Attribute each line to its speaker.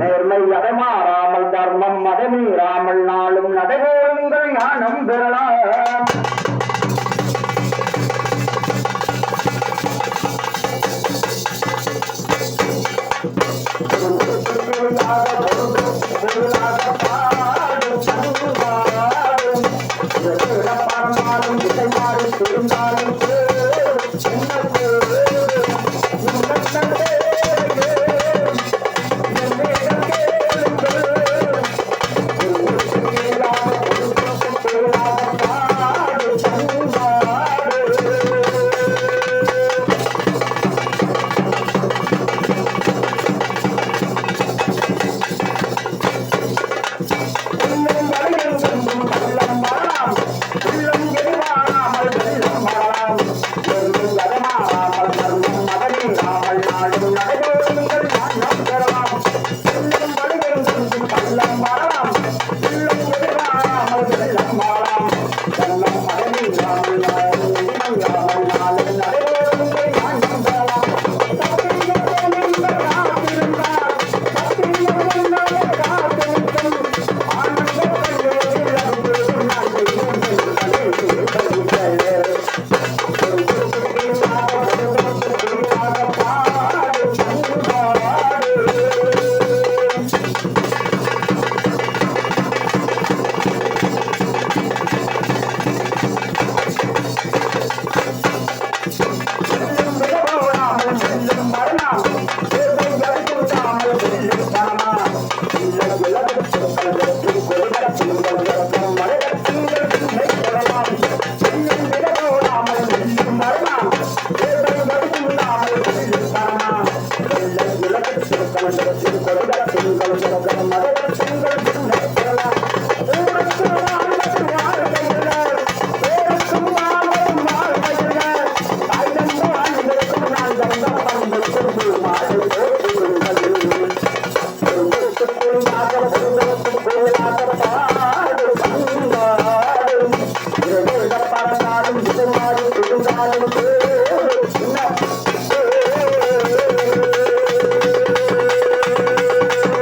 Speaker 1: நேர்மை அடமாறாமல் தர்மம் மதமீறாமல் நாளும் நடைபோடுங்கள் ஞானம் பெறலாம். பெருந்தரத்தின் கோவிலாக பெருந்தரத்தின் கோவிலாக பாடு பண்ணு